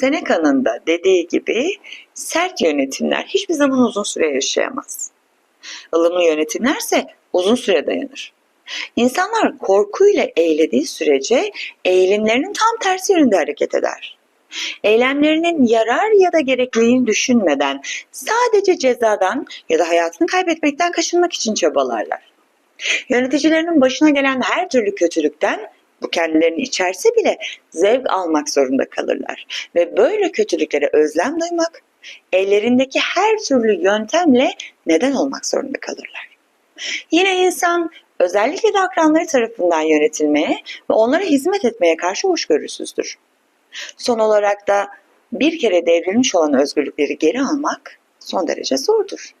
Seneca'nın da dediği gibi sert yönetimler hiçbir zaman uzun süre yaşayamaz. ılımlı yönetimlerse uzun süre dayanır. İnsanlar korkuyla eğlediği sürece eğilimlerinin tam tersi yönünde hareket eder. Eylemlerinin yarar ya da gerekliliğini düşünmeden sadece cezadan ya da hayatını kaybetmekten kaçınmak için çabalarlar. Yöneticilerinin başına gelen her türlü kötülükten bu kendilerini içerse bile zevk almak zorunda kalırlar ve böyle kötülüklere özlem duymak, ellerindeki her türlü yöntemle neden olmak zorunda kalırlar. Yine insan özellikle de akranları tarafından yönetilmeye ve onlara hizmet etmeye karşı hoşgörüsüzdür. Son olarak da bir kere devrilmiş olan özgürlükleri geri almak son derece zordur.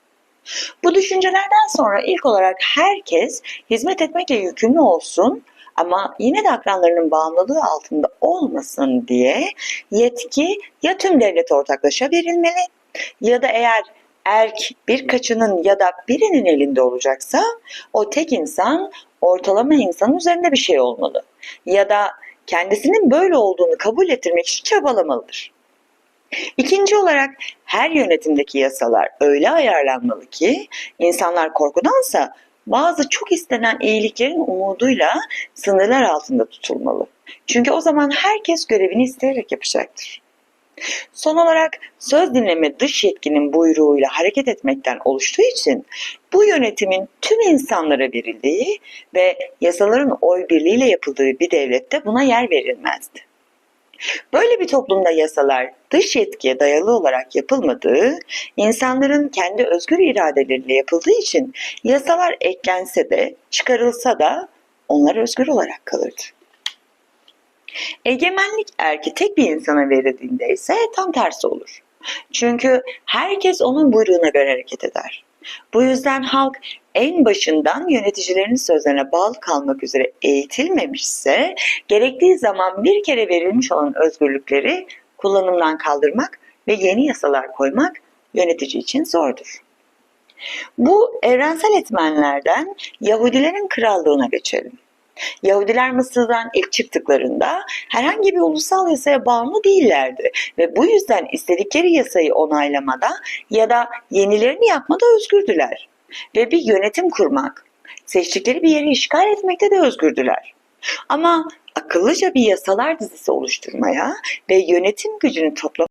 Bu düşüncelerden sonra ilk olarak herkes hizmet etmekle yükümlü olsun ama yine de akranlarının bağımlılığı altında olmasın diye yetki ya tüm devlete ortaklaşa verilmeli ya da eğer erk birkaçının ya da birinin elinde olacaksa o tek insan ortalama insanın üzerinde bir şey olmalı. Ya da kendisinin böyle olduğunu kabul ettirmek için çabalamalıdır. İkinci olarak her yönetimdeki yasalar öyle ayarlanmalı ki insanlar korkudansa bazı çok istenen iyiliklerin umuduyla sınırlar altında tutulmalı. Çünkü o zaman herkes görevini isteyerek yapacaktır. Son olarak söz dinleme dış yetkinin buyruğuyla hareket etmekten oluştuğu için bu yönetimin tüm insanlara verildiği ve yasaların oy birliğiyle yapıldığı bir devlette buna yer verilmezdi. Böyle bir toplumda yasalar dış yetkiye dayalı olarak yapılmadığı, insanların kendi özgür iradeleriyle yapıldığı için yasalar eklense de çıkarılsa da onlar özgür olarak kalırdı. Egemenlik erki tek bir insana verildiğinde ise tam tersi olur. Çünkü herkes onun buyruğuna göre hareket eder. Bu yüzden halk en başından yöneticilerinin sözlerine bağlı kalmak üzere eğitilmemişse gerektiği zaman bir kere verilmiş olan özgürlükleri kullanımdan kaldırmak ve yeni yasalar koymak yönetici için zordur. Bu evrensel etmenlerden Yahudilerin krallığına geçelim. Yahudiler Mısır'dan ilk çıktıklarında herhangi bir ulusal yasaya bağımlı değillerdi ve bu yüzden istedikleri yasayı onaylamada ya da yenilerini yapmada özgürdüler ve bir yönetim kurmak, seçtikleri bir yeri işgal etmekte de özgürdüler. Ama akıllıca bir yasalar dizisi oluşturmaya ve yönetim gücünü toplamak